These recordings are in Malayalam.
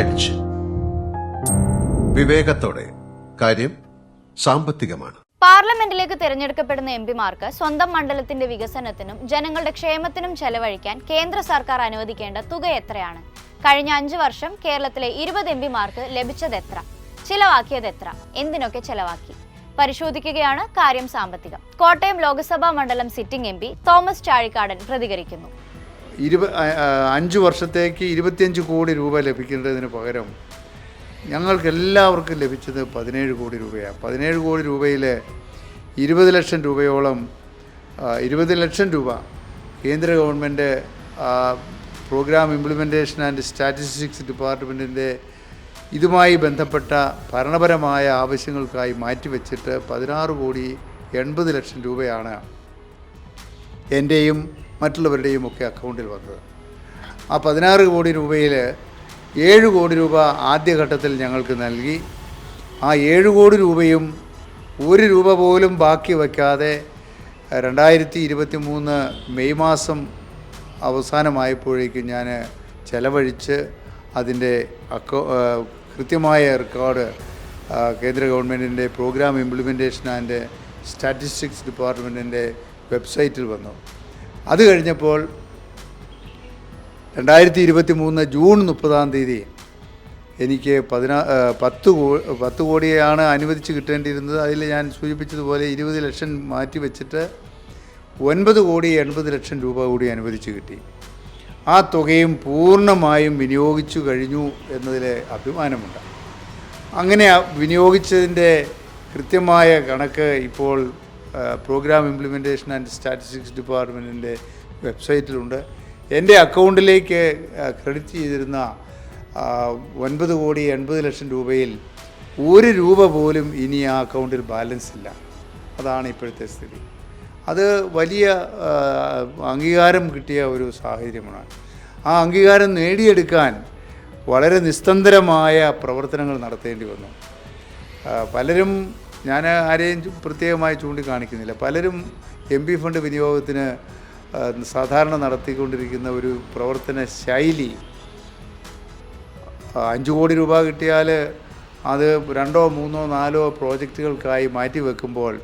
എഡ്ജ് വിവേകത്തോടെ. കാര്യം സാമ്പത്തികമാണ്. പാർലമെന്റിലേക്ക് തിരഞ്ഞെടുക്കപ്പെടുന്ന എംപിമാർക്ക് സ്വന്തം മണ്ഡലത്തിന്റെ വികസനത്തിനും ജനങ്ങളുടെ ക്ഷേമത്തിനും ചെലവഴിക്കാൻ കേന്ദ്ര സർക്കാർ അനുവദിക്കേണ്ട തുക എത്രയാണ്? കഴിഞ്ഞ അഞ്ചു വർഷം കേരളത്തിലെ ഇരുപത് എംപിമാർക്ക് ലഭിച്ചത് എത്ര? ചിലവാക്കിയത് എത്ര? എന്തിനൊക്കെ ചെലവാക്കി? പരിശോധിക്കുകയാണ് കാര്യം സാമ്പത്തികം. കോട്ടയം ലോക്സഭാ മണ്ഡലം സിറ്റിംഗ് എംപി തോമസ് ചാഴിക്കാടൻ പ്രതികരിക്കുന്നു. ഇരുപ അഞ്ച് വർഷത്തേക്ക് ഇരുപത്തിയഞ്ച് കോടി രൂപ ലഭിക്കേണ്ടതിന് പകരം ഞങ്ങൾക്ക് എല്ലാവർക്കും ലഭിച്ചത് പതിനേഴ് കോടി രൂപയാണ്. പതിനേഴ് കോടി രൂപയിൽ ഇരുപത് ലക്ഷം രൂപയോളം ഇരുപത് ലക്ഷം രൂപ കേന്ദ്ര government programme implementation and statistics ഡിപ്പാർട്ട്മെന്റിന്റെ ഇതുമായി ബന്ധപ്പെട്ട ഭരണപരമായ ആവശ്യങ്ങൾക്കായി മാറ്റിവെച്ചിട്ട് പതിനാറ് കോടി എൺപത് ലക്ഷം രൂപയാണ് എന്റെയും മറ്റുള്ളവരുടെയും ഒക്കെ അക്കൗണ്ടിൽ വന്നത്. ആ പതിനാറ് കോടി രൂപയിൽ ഏഴ് കോടി രൂപ ആദ്യഘട്ടത്തിൽ ഞങ്ങൾക്ക് നൽകി. ആ ഏഴ് കോടി രൂപയും ഒരു രൂപ പോലും ബാക്കി വയ്ക്കാതെ രണ്ടായിരത്തി ഇരുപത്തി മൂന്ന് മെയ് മാസം അവസാനമായപ്പോഴേക്കും ഞാൻ ചെലവഴിച്ച് അതിന്റെ അക്കൗ കൃത്യമായ റെക്കോർഡ് കേന്ദ്ര ഗവൺമെന്റിന്റെ പ്രോഗ്രാം ഇംപ്ലിമെന്റേഷൻ ആൻഡ് സ്റ്റാറ്റിസ്റ്റിക്സ് ഡിപ്പാർട്ട്മെന്റിന്റെ വെബ്സൈറ്റിൽ വന്നു. അത് കഴിഞ്ഞപ്പോൾ രണ്ടായിരത്തി ഇരുപത്തി മൂന്ന് ജൂൺ മുപ്പതാം തീയതി എനിക്ക് പതിനാ പത്ത് കോ പത്ത് കോടിയാണ് അനുവദിച്ച് കിട്ടേണ്ടിയിരുന്നത്. അതിൽ ഞാൻ സൂചിപ്പിച്ചതുപോലെ ഇരുപത് ലക്ഷം മാറ്റി വെച്ചിട്ട് ഒൻപത് കോടി എൺപത് ലക്ഷം രൂപ കൂടി അനുവദിച്ച് കിട്ടി. ആ തുകയും പൂർണമായും വിനിയോഗിച്ചു കഴിഞ്ഞു എന്നതിൽ അഭിമാനമുണ്ട്. അങ്ങനെ വിനിയോഗിച്ചതിന്റെ കൃത്യമായ കണക്ക് ഇപ്പോൾ പ്രോഗ്രാം ഇംപ്ലിമെന്റേഷൻ ആൻഡ് സ്റ്റാറ്റിസ്റ്റിക്സ് ഡിപ്പാർട്ട്മെന്റിന്റെ വെബ്സൈറ്റിലുണ്ട് എന്റെ അക്കൗണ്ടിലേക്ക് ക്രെഡിറ്റ് ചെയ്തിരുന്ന ഒൻപത് കോടി എൺപത് ലക്ഷം രൂപയിൽ ഒരു രൂപ പോലും ഇനി ആ അക്കൗണ്ടിൽ ബാലൻസ് ഇല്ല. അതാണ് ഇപ്പോഴത്തെ സ്ഥിതി. അത് വലിയ അംഗീകാരം കിട്ടിയ ഒരു സാഹചര്യമാണ്. ആ അംഗീകാരം നേടിയെടുക്കാൻ വളരെ നിസ്തന്തരമായ പ്രവർത്തനങ്ങൾ നടത്തേണ്ടി വന്നു. പലരും ഞാൻ ആരെയും പ്രത്യേകമായി ചൂണ്ടിക്കാണിക്കുന്നില്ല. പലരും എം പി ഫണ്ട് വിനിയോഗത്തിന് സാധാരണ നടത്തിക്കൊണ്ടിരിക്കുന്ന ഒരു പ്രവർത്തന ശൈലി അഞ്ചു കോടി രൂപ കിട്ടിയാൽ അത് രണ്ടോ മൂന്നോ നാലോ പ്രോജക്റ്റുകൾക്കായി മാറ്റി വെക്കുമ്പോൾ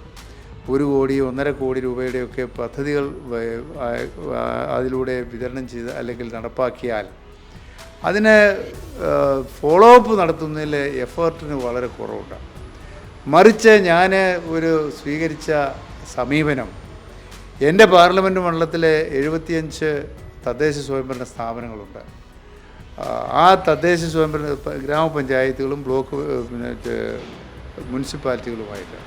ഒരു കോടി ഒന്നര കോടി രൂപയുടെയൊക്കെ പദ്ധതികൾ അതിലൂടെ വിതരണം ചെയ്ത് അല്ലെങ്കിൽ നടപ്പാക്കിയാൽ അതിന് ഫോളോ അപ്പ് നടത്തുന്നതിൽ എഫേർട്ടിന് വളരെ കുറവുണ്ട്. മറിച്ച് ഞാൻ ഒരു സ്വീകരിച്ച സമീപനം. എന്റെ പാർലമെന്റ് മണ്ഡലത്തിലെ എഴുപത്തിയഞ്ച് തദ്ദേശ സ്വയംഭരണ സ്ഥാപനങ്ങളുണ്ട്. ആ, തദ്ദേശ സ്വയംഭരണ ഗ്രാമപഞ്ചായത്തുകളും ബ്ലോക്ക് പിന്നെ മുനിസിപ്പാലിറ്റികളുമായിട്ട്.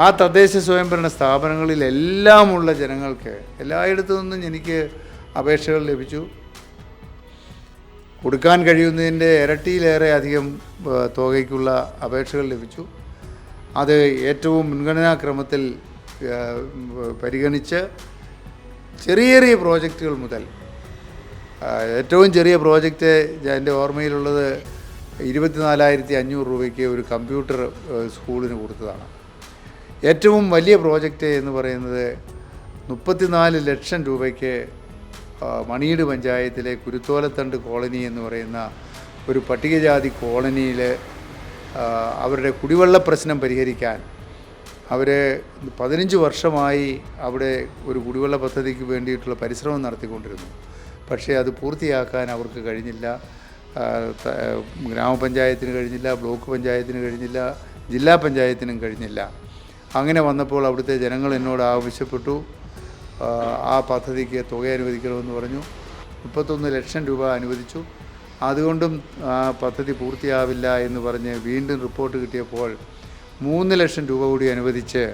ആ തദ്ദേശ സ്വയംഭരണ സ്ഥാപനങ്ങളിലെല്ലാമുള്ള ജനങ്ങൾക്ക് എല്ലായിടത്തു നിന്നും എനിക്ക് അപേക്ഷകൾ ലഭിച്ചു. കൊടുക്കാൻ കഴിയുന്നതിന്റെ ഇരട്ടിയിലേറെ അധികം തുകയ്ക്കുള്ള അപേക്ഷകൾ ലഭിച്ചു. അത് ഏറ്റവും മുൻഗണനാക്രമത്തിൽ പരിഗണിച്ച് ചെറിയ ചെറിയ പ്രോജക്റ്റുകൾ മുതൽ ഏറ്റവും ചെറിയ പ്രോജക്റ്റ് എന്റെ ഓർമ്മയിലുള്ളത് ഇരുപത്തിനാലായിരത്തി അഞ്ഞൂറ് രൂപയ്ക്ക് ഒരു കമ്പ്യൂട്ടർ സ്കൂളിന് കൊടുത്തതാണ്. ഏറ്റവും വലിയ പ്രോജക്റ്റ് എന്ന് പറയുന്നത് മുപ്പത്തിനാല് ലക്ഷം രൂപയ്ക്ക് മണിയുടെ പഞ്ചായത്തിലെ കുരുത്തോലത്തണ്ട് കോളനി എന്ന് പറയുന്ന ഒരു പട്ടികജാതി കോളനിയിൽ അവരുടെ കുടിവെള്ള പ്രശ്നം പരിഹരിക്കാൻ അവർ പതിനഞ്ച് വർഷമായി അവിടെ ഒരു കുടിവെള്ള പദ്ധതിക്ക് വേണ്ടിയിട്ടുള്ള പരിശ്രമം നടത്തിക്കൊണ്ടിരുന്നു. പക്ഷേ അത് പൂർത്തിയാക്കാൻ അവർക്ക് കഴിഞ്ഞില്ല. ഗ്രാമപഞ്ചായത്തിന് കഴിഞ്ഞില്ല ബ്ലോക്ക് പഞ്ചായത്തിന് കഴിഞ്ഞില്ല ജില്ലാ പഞ്ചായത്തിനും കഴിഞ്ഞില്ല. അങ്ങനെ വന്നപ്പോൾ അവിടുത്തെ ജനങ്ങൾ എന്നോട് ആവശ്യപ്പെട്ടു. ആ, പദ്ധതിക്ക് തുക അനുവദിക്കണമെന്ന് പറഞ്ഞു. മുപ്പത്തൊന്ന് ലക്ഷം രൂപ അനുവദിച്ചു. അതുകൊണ്ടും പദ്ധതി പൂർത്തിയാവില്ല എന്ന് പറഞ്ഞ് വീണ്ടും റിപ്പോർട്ട് കിട്ടിയപ്പോൾ മൂന്ന് ലക്ഷം രൂപ കൂടി അനുവദിച്ച്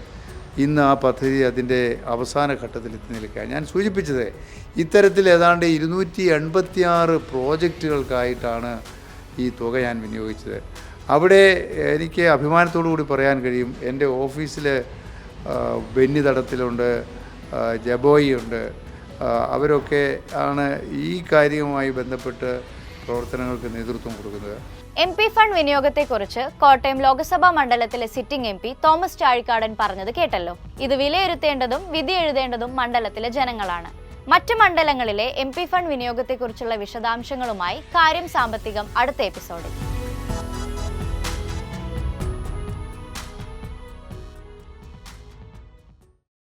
ഇന്ന് ആ പദ്ധതി അതിന്റെ അവസാന ഘട്ടത്തിൽ എത്തി നിൽക്കുക ഞാൻ സൂചിപ്പിച്ചത് ഇത്തരത്തിൽ ഏതാണ്ട് ഇരുന്നൂറ്റി എൺപത്തിയാറ് പ്രോജക്റ്റുകൾക്കായിട്ടാണ് ഈ തുക ഞാൻ വിനിയോഗിച്ചത്. അവിടെ എനിക്ക് അഭിമാനത്തോടു കൂടി പറയാൻ കഴിയും. എന്റെ ഓഫീസിൽ ബെന്നി തടത്തിലുണ്ട് ജബോയി ഉണ്ട് അവരൊക്കെ ആണ് ഈ കാര്യവുമായി ബന്ധപ്പെട്ട് പ്രവർത്തനങ്ങൾക്ക് നേതൃത്വം കൊടുക്കുന്നത്? എം പി ഫണ്ട് വിനിയോഗത്തെക്കുറിച്ച് കോട്ടയം ലോക്സഭാ മണ്ഡലത്തിലെ sitting M P Thomas Chazhikadan പറഞ്ഞത് കേട്ടല്ലോ. ഇത് വിലയിരുത്തേണ്ടതും വിധി എഴുതേണ്ടതും മണ്ഡലത്തിലെ ജനങ്ങളാണ്. മറ്റ് മണ്ഡലങ്ങളിലെ എം പി ഫണ്ട് വിനിയോഗത്തെക്കുറിച്ചുള്ള വിശദാംശങ്ങളുമായി കാര്യം സാമ്പത്തികം അടുത്ത എപ്പിസോഡിൽ.